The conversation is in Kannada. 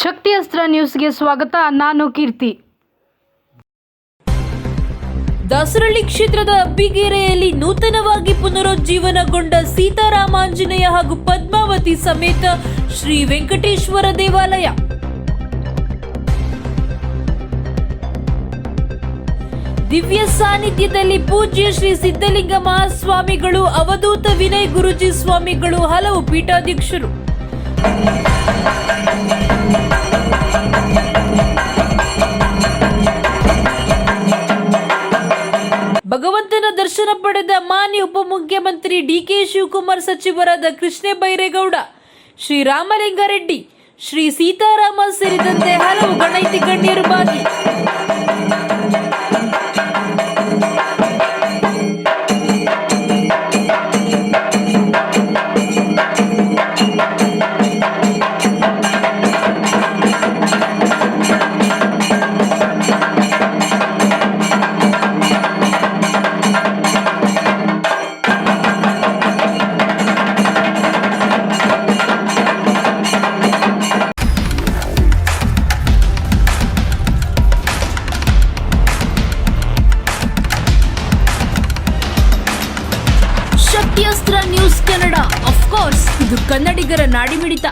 ಶಕ್ತಿ ಅಸ್ತ್ರ ನ್ಯೂಸ್ಗೆ ಸ್ವಾಗತ, ನಾನು ಕೀರ್ತಿ. ದಾಸರಳ್ಳಿ ಕ್ಷೇತ್ರದ ಅಬ್ಬಿಗೆರೆಯಲ್ಲಿ ನೂತನವಾಗಿ ಪುನರುಜ್ಜೀವನಗೊಂಡ ಸೀತಾರಾಮಾಂಜನೇಯ ಹಾಗೂ ಪದ್ಮಾವತಿ ಸಮೇತ ಶ್ರೀ ವೆಂಕಟೇಶ್ವರ ದೇವಾಲಯ. ದಿವ್ಯ ಸಾನ್ನಿಧ್ಯದಲ್ಲಿ ಪೂಜ್ಯ ಶ್ರೀ ಸಿದ್ಧಲಿಂಗ ಮಹಾಸ್ವಾಮಿಗಳು, ಅವಧೂತ ವಿನಯ್ ಗುರುಜಿ ಸ್ವಾಮಿಗಳು, ಹಲವು ಪೀಠಾಧ್ಯಕ್ಷರು. ಭಗವಂತನ ದರ್ಶನ ಪಡೆದ ಮಾನ್ಯ ಉಪಮುಖ್ಯಮಂತ್ರಿ ಡಿಕೆ ಶಿವಕುಮಾರ್ ಸಚಿವರಾದ ಕೃಷ್ಣ ಬೈರೇಗೌಡ, ಶ್ರೀ ರಾಮಲಿಂಗಾರೆಡ್ಡಿ, ಶ್ರೀ ಸೀತಾರಾಮ ಸೇರಿದಂತೆ ಹಲವು ಗಣೈತಿ ಗಣ್ಯರು ಭಾಗಿ ಶಕ್ತಿಯಸ್ತ್ರ ನ್ಯೂಸ್ ಕನ್ನಡ. ಅಫ್ಕೋರ್ಸ್ ಇದು ಕನ್ನಡಿಗರ ನಾಡಿಮಿಡಿತ.